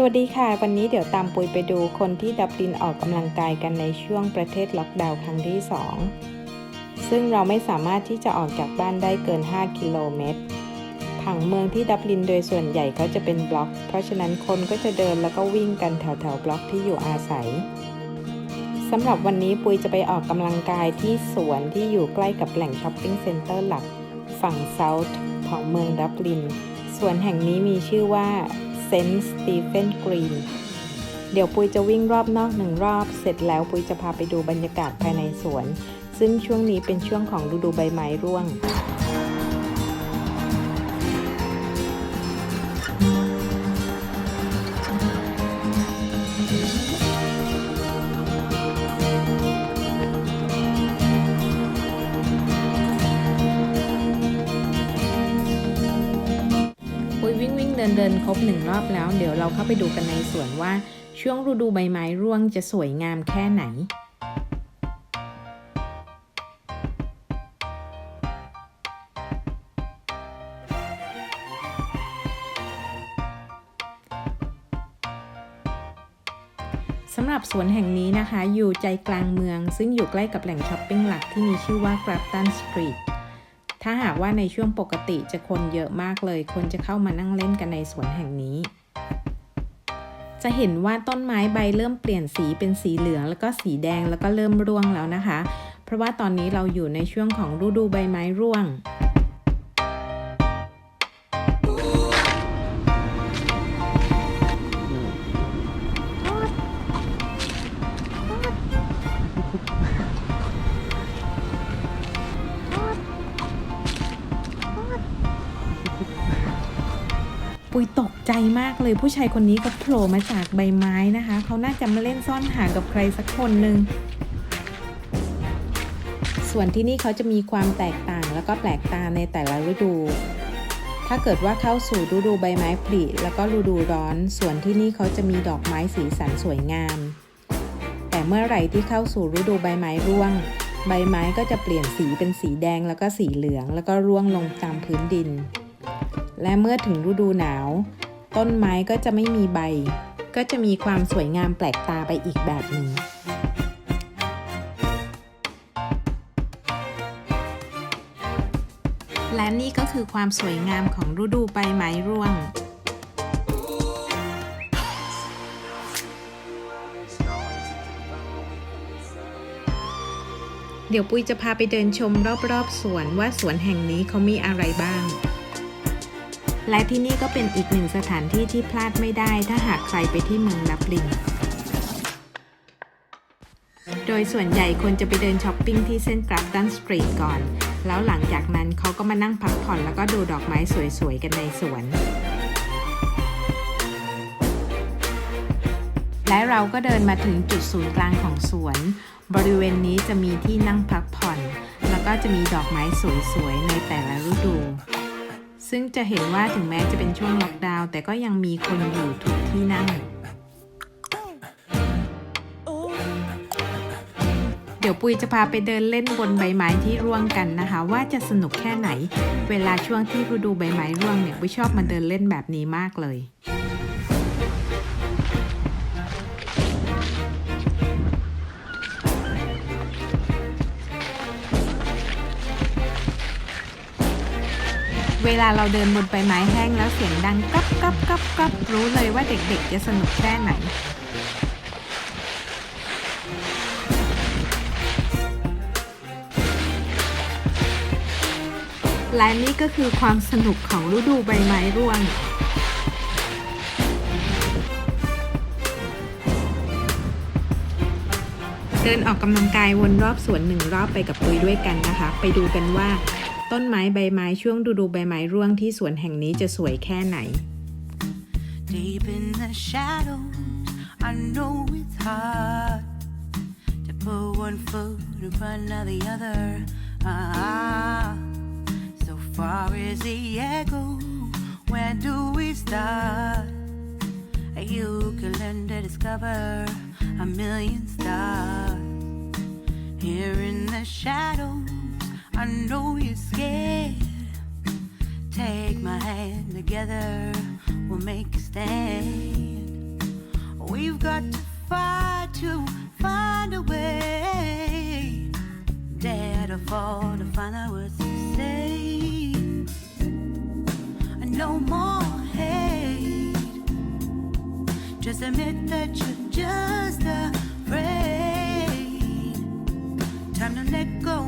สวัสดีค่ะ วันนี้เดี๋ยวตามปุยไปดูคนที่ดับลินออกกำลังกายกันในช่วงประเทศล็อกดาวน์ครั้งที่ 2 ซึ่งเราไม่สามารถที่จะออกจากบ้านได้เกิน 5 กิโลเมตรผังเมืองที่ดับลินโดยส่วนใหญ่เขาจะเป็นบล็อก เพราะฉะนั้นคนก็จะเดินแล้วก็วิ่งกันแถวแถวๆบล็อกที่อยู่อาศัยสำหรับวันนี้ปุยจะไปออกกำลังกายที่สวนที่อยู่ใกล้กับแหล่งช้อปปิ้งเซ็นเตอร์หลัก ฝั่งเซาท์ของเมืองดับลินสวนแห่งนี้มีชื่อว่า เซนต์สตีเฟนกรีนเดี๋ยวปุยจะวิ่งรอบนอกหนึ่งรอบ เสร็จแล้วปุยจะพาไปดูบรรยากาศภายในสวน ซึ่งช่วงนี้เป็นช่วงของฤดูใบไม้ร่วง เดินเดินครบหนึ่งรอบแล้ว เดี๋ยวเราเข้าไปดูกันในสวนว่าช่วงฤดูใบไม้ร่วงจะสวยงามแค่ไหนสำหรับสวนแห่งนี้นะคะ อยู่ใจกลางเมือง ซึ่งอยู่ใกล้กับแหล่งช้อปปิ้งหลักที่มีชื่อว่า Grafton Street ถ้าหากว่าในช่วงปกติจะคนเยอะมากเลย คนจะเข้ามานั่งเล่นกันในสวนแห่งนี้ จะเห็นว่าต้นไม้ใบเริ่มเปลี่ยนสีเป็นสีเหลือง แล้วก็สีแดงแล้วก็เริ่มร่วงแล้วนะคะ เพราะว่าตอนนี้เราอยู่ในช่วงของฤดูใบไม้ร่วง มากเลยผู้ชายคนนี้ก็โผล่มาจากใบไม้นะคะ เขาน่าจะมาเล่นซ่อนหากับใครสักคนหนึ่งส่วนที่นี่เขาจะมีความแตกต่างแล้วก็แปลกตาในแต่ละฤดู ถ้าเกิดว่าเข้าสู่ฤดูใบไม้ผลิแล้วก็ฤดูร้อนส่วนที่นี่เขาจะมีดอกไม้สีสันสวยงาม แต่เมื่อไหร่ที่เข้าสู่ฤดูใบไม้ร่วง ใบไม้ก็จะเปลี่ยนสีเป็นสีแดงแล้วก็สีเหลือง แล้วก็ร่วงลงตามพื้นดิน และเมื่อถึงฤดูหนาว ต้นไม้ก็จะไม่มีใบ ก็จะมีความสวยงามแปลกตาไปอีกแบบหนึ่งและนี่ก็คือความสวยงามของฤดูใบไม้ร่วง เดี๋ยวปุ้ยจะพาไปเดินชมรอบๆสวนว่าสวนแห่งนี้เขามีอะไรบ้าง และที่นี่ก็เป็นอีกหนึ่งสถานที่ที่พลาดไม่ได้ถ้าหากใครไปที่เมืองลับลิน โดยส่วนใหญ่คนจะไปเดินช้อปปิ้งที่เส้นกราฟดันสตรีทก่อน แล้วหลังจากนั้นเขาก็มานั่งพักผ่อนแล้วก็ดูดอกไม้สวยๆ กันในสวน และเราก็เดินมาถึงจุดศูนย์กลางของสวน บริเวณนี้จะมีที่นั่งพักผ่อน แล้วก็จะมีดอกไม้สวยๆ ในแต่ละ ซึ่งจะเห็นว่าถึงแม้จะเป็นช่วงล็อกดาวน์แต่ก็ยังมีคนอยู่ทุกที่นั่ง เดี๋ยวปุยจะพาไปเดินเล่นบนใบไม้ที่ร่วงกันนะคะ ว่าจะสนุกแค่ไหน เวลาช่วงที่ฤดูใบไม้ร่วงเนี่ยปุยชอบมาเดินเล่นแบบนี้มากเลย เวลาเราเดินบนใบไม้แห้งแล้วเสียงดังกับกับกับกับรู้เลยว่าเด็กๆ จะสนุกแค่ไหนและนี่ก็คือความสนุกของฤดูใบไม้ร่วง เดินออกกำลังกายวนรอบสวนหนึ่งรอบไปกับปุยด้วยกันนะคะ ไปดูกันว่า ต้นไม้ใบไม้ช่วงฤดูใบไม้ร่วงที่สวนแห่งนี้จะสวยแค่ไหน Deep in the shadows, I know it's hard to put one foot in front of the other. Ah, so far as the echo, where do we start? You can learn to discover a million stars. Here in the shadows, I know you're scared. Take my hand together, we'll make a stand. We've got to fight to find a way. Dare to fall to find out what to say. No more hate. Just admit that you're just afraid. Time to let go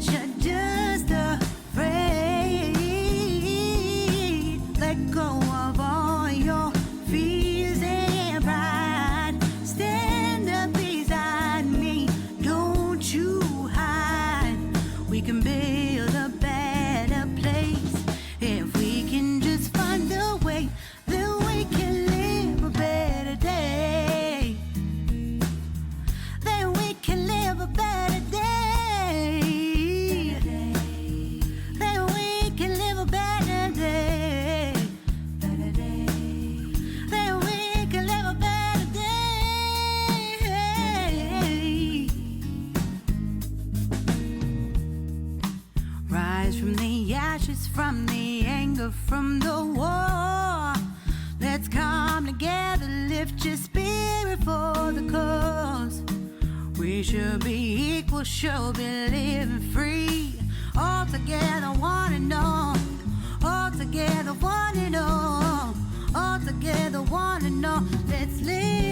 such a lift your spirit for the cause. We should be equal, should be living free. All together, one and all. All together, one and all. All together, one and all. Let's live.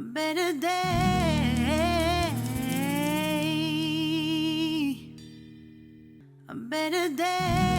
A better day. A better day.